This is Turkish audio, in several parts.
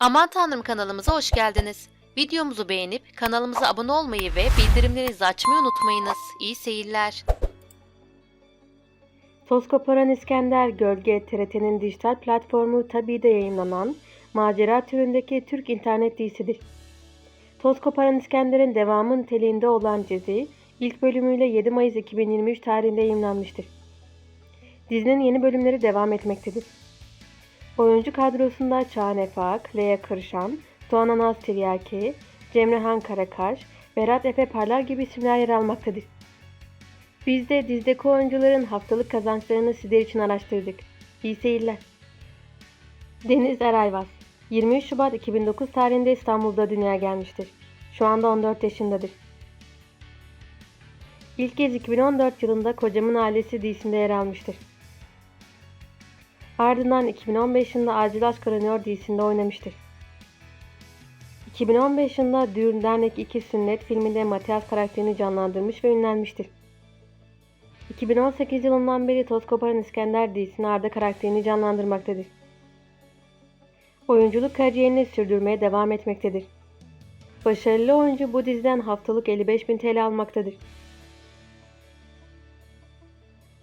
Aman Tanrım kanalımıza hoş geldiniz. Videomuzu beğenip kanalımıza abone olmayı ve bildirimlerinizi açmayı unutmayınız. İyi seyirler. Toz koparan İskender Gölge TRT'nin dijital platformu Tabi'de yayınlanan macera türündeki Türk internet dizisidir. Toz koparan İskender'in devamı niteliğinde olan dizi ilk bölümüyle 7 Mayıs 2023 tarihinde yayınlanmıştır. Dizinin yeni bölümleri devam etmektedir. Oyuncu kadrosunda Çağan Efak, Leya Kırşan, Doğan Anaz Tiryaki, Cemrehan Karakaş, Berat Efe Parlar gibi isimler yer almaktadır. Biz de dizdeki oyuncuların haftalık kazançlarını sizler için araştırdık. İyi seyirler. Deniz Erayvaz 23 Şubat 2009 tarihinde İstanbul'da dünyaya gelmiştir. Şu anda 14 yaşındadır. İlk kez 2014 yılında Kocamın Ailesi dizisinde yer almıştır. Ardından 2015 yılında Acil Aşk Aranıyor dizisinde oynamıştır. 2015 yılında Düğün Dernek 2 Sünnet filminde Matias karakterini canlandırmış ve ünlenmiştir. 2018 yılından beri Toz Koparan İskender dizisinde Arda karakterini canlandırmaktadır. Oyunculuk kariyerini sürdürmeye devam etmektedir. Başarılı oyuncu bu diziden haftalık 55.000 TL almaktadır.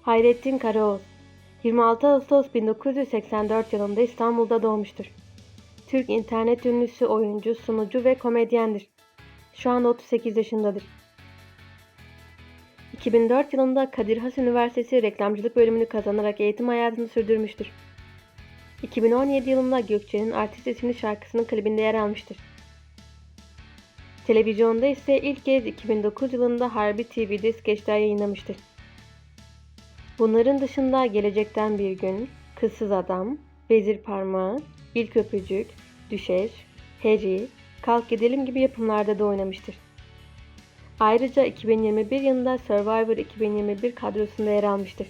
Hayrettin Karaoğuz 26 Ağustos 1984 yılında İstanbul'da doğmuştur. Türk internet ünlüsü oyuncu, sunucu ve komedyendir. Şu anda 38 yaşındadır. 2004 yılında Kadir Has Üniversitesi reklamcılık bölümünü kazanarak eğitim hayatını sürdürmüştür. 2017 yılında Gökçe'nin Artist isimli şarkısının klibinde yer almıştır. Televizyonda ise ilk kez 2009 yılında Harbi TV'de skeçler yayınlamıştır. Bunların dışında Gelecekten Bir Gün, Kızsız Adam, Vezir Parmağı, İlk Öpücük, Düşeş, Heri, Kalk Gidelim gibi yapımlarda da oynamıştır. Ayrıca 2021 yılında Survivor 2021 kadrosunda yer almıştır.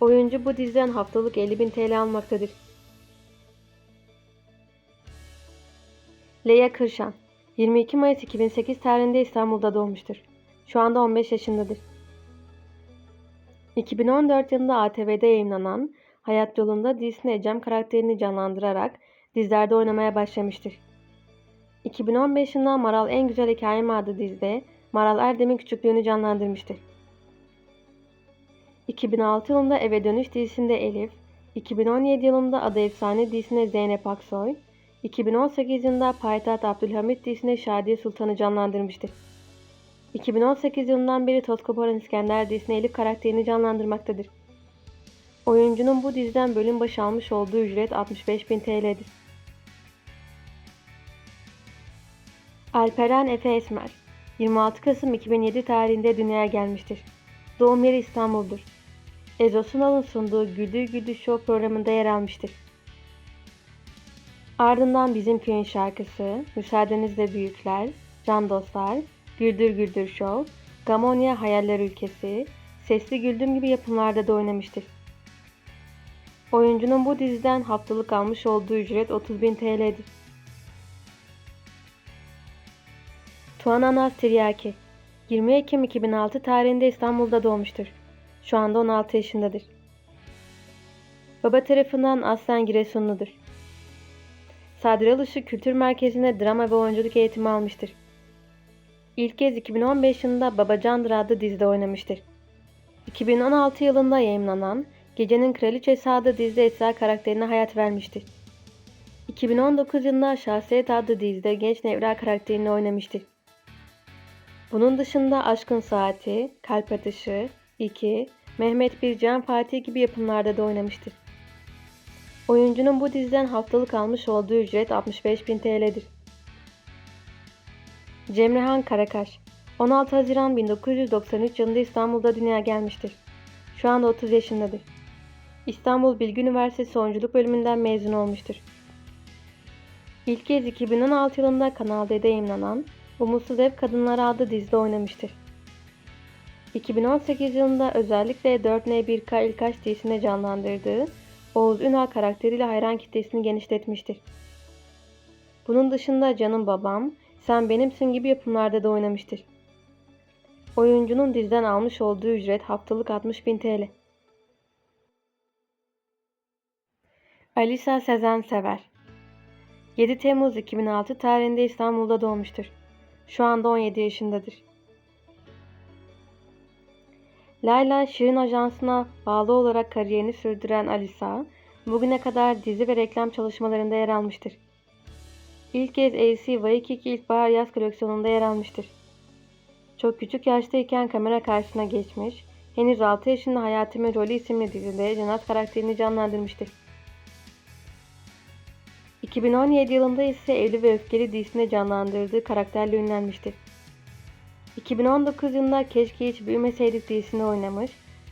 Oyuncu bu diziden haftalık 50.000 TL almaktadır. Leya Kırşan 22 Mayıs 2008 tarihinde İstanbul'da doğmuştur. Şu anda 15 yaşındadır. 2014 yılında ATV'de yayınlanan Hayat Yolunda dizisinde Ecem karakterini canlandırarak dizilerde oynamaya başlamıştır. 2015 yılında Maral En Güzel Hikayem adlı dizide Maral Erdem'in küçüklüğünü canlandırmıştır. 2006 yılında Eve Dönüş dizisinde Elif, 2017 yılında Adı Efsane dizisinde Zeynep Aksoy, 2018 yılında Payitaht Abdülhamit dizisinde Şadiye Sultan'ı canlandırmıştır. 2018 yılından beri Toz Koparan İskender dizisinde Elif karakterini canlandırmaktadır. Oyuncunun bu diziden bölüm başı almış olduğu ücret 65.000 TL'dir. Alperen Efe Esmer 26 Kasım 2007 tarihinde dünyaya gelmiştir. Doğum yeri İstanbul'dur. Ezo Sunal'ın sunduğu Güldür Güldür Show programında yer almıştır. Ardından Bizim Köyün şarkısı, Müsaadenizle Büyükler, Can Dostlar, Güldür Güldür Show, Gamonya Hayaller Ülkesi, Sesli Güldüm gibi yapımlarda da oynamıştır. Oyuncunun bu diziden haftalık almış olduğu ücret 30.000 TL'dir. Tuğan Anas Tiryaki 20 Ekim 2006 tarihinde İstanbul'da doğmuştur. Şu anda 16 yaşındadır. Baba tarafından aslen Giresunludur. Sadri Alışık Kültür Merkezi'nde drama ve oyunculuk eğitimi almıştır. İlk kez 2015 yılında Babacandır adlı dizide oynamıştır. 2016 yılında yayımlanan Gecenin Kraliçesi adlı dizide Esra karakterine hayat vermiştir. 2019 yılında Şahsiyet adlı dizide Genç Nevra karakterini oynamıştır. Bunun dışında Aşkın Saati, Kalp Atışı, 2, Mehmet Bircan Fatih gibi yapımlarda da oynamıştır. Oyuncunun bu diziden haftalık almış olduğu ücret 65.000 TL'dir. Cemrehan Karakaş 16 Haziran 1993 yılında İstanbul'da dünyaya gelmiştir. Şu anda 30 yaşındadır. İstanbul Bilgi Üniversitesi Oyunculuk bölümünden mezun olmuştur. İlk kez 2016 yılında Kanal D'de yayınlanan Umutsuz Ev Kadınları adlı dizide oynamıştır. 2018 yılında özellikle 4N1K İlkaç dizisinde canlandırdığı Oğuz Ünal karakteriyle hayran kitlesini genişletmiştir. Bunun dışında Canım Babam, Sen Benimsin gibi yapımlarda da oynamıştır. Oyuncunun diziden almış olduğu ücret haftalık 60.000 TL. Alisa Sezen Sever 7 Temmuz 2006 tarihinde İstanbul'da doğmuştur. Şu anda 17 yaşındadır. Layla Şirin Ajansı'na bağlı olarak kariyerini sürdüren Alisa, bugüne kadar dizi ve reklam çalışmalarında yer almıştır. İlk kez AC Waikiki İlkbahar Yaz koleksiyonunda yer almıştır. Çok küçük yaştayken kamera karşısına geçmiş, henüz 6 yaşında Hayatımın Rolü isimli dizide Cenat karakterini canlandırmıştır. 2017 yılında ise Evli ve Öfkeli dizisinde canlandırdığı karakterle ünlenmiştir. 2019 yılında Keşke Hiç Büyümeseydik dizisinde oynamış,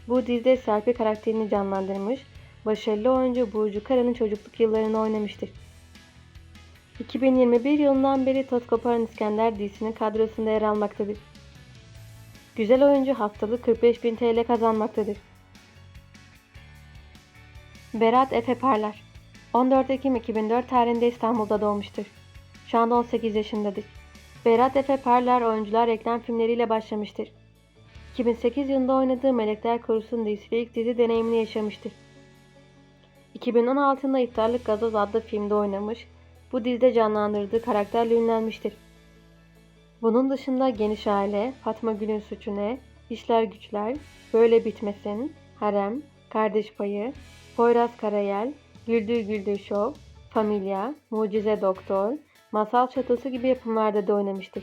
bu dizide Serpil karakterini canlandırmış, başarılı oyuncu Burcu Kara'nın çocukluk yıllarını oynamıştır. 2021 yılından beri Toz Koparan İskender dizisinin kadrosunda yer almaktadır. Güzel oyuncu haftalık 45.000 TL kazanmaktadır. Berat Efe Parlar 14 Ekim 2004 tarihinde İstanbul'da doğmuştur. Şu anda 18 yaşındadır. Berat Efe Parlar oyuncular reklam filmleriyle başlamıştır. 2008 yılında oynadığı Melekler Korusun dizisiyle ilk dizi deneyimini yaşamıştır. 2016 yılında İftarlık Gazoz adlı filmde oynamış, bu dizide canlandırdığı karakterle ünlenmiştir. Bunun dışında Geniş Aile, Fatma Gül'ün Suçu Ne, İşler Güçler, Böyle Bitmesin, Harem, Kardeş Payı, Poyraz Karayel, Güldür Güldür Show, Familia, Mucize Doktor, Masal Çatısı gibi yapımlarda da oynamıştır.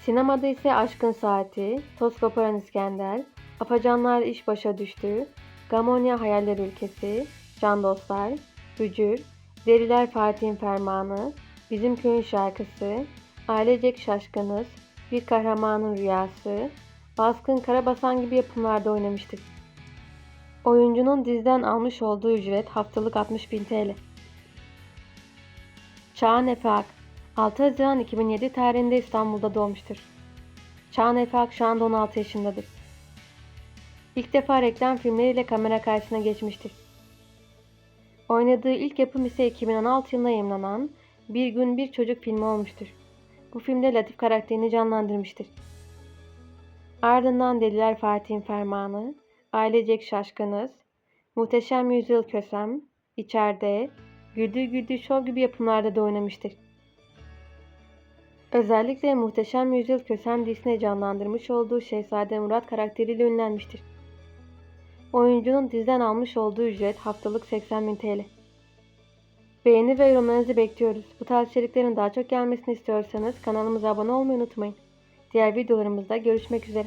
Sinemada ise Aşkın Saati, Toz Koparan İskender, Afacanlar İş Başa Düştü, Gamonya Hayaller Ülkesi, Can Dostlar, Bücür, Deriler Fatih'in Fermanı, Bizim Köyün Şarkısı, Ailecek Şaşkınız, Bir Kahramanın Rüyası, Baskın Karabasan gibi yapımlarda oynamıştır. Oyuncunun diziden almış olduğu ücret haftalık 60.000 TL. Çağan Efe Ak 6 Haziran 2007 tarihinde İstanbul'da doğmuştur. Çağan Efe Ak şu anda 16 yaşındadır. İlk defa reklam filmleriyle kamera karşısına geçmiştir. Oynadığı ilk yapım ise 2016 yılında yayınlanan Bir Gün Bir Çocuk filmi olmuştur. Bu filmde Latif karakterini canlandırmıştır. Ardından Deliler Fatih'in Fermanı, Ailecek Şaşkınız, Muhteşem Yüzyıl Kösem, İçeride, Güldür Güldür Show gibi yapımlarda da oynamıştır. Özellikle Muhteşem Yüzyıl Kösem dizisine canlandırmış olduğu Şehzade Murat karakteriyle ünlenmiştir. Oyuncunun diziden almış olduğu ücret haftalık 80.000 TL. Beğeni ve yorumlarınızı bekliyoruz. Bu tarz içeriklerin daha çok gelmesini istiyorsanız kanalımıza abone olmayı unutmayın. Diğer videolarımızda görüşmek üzere.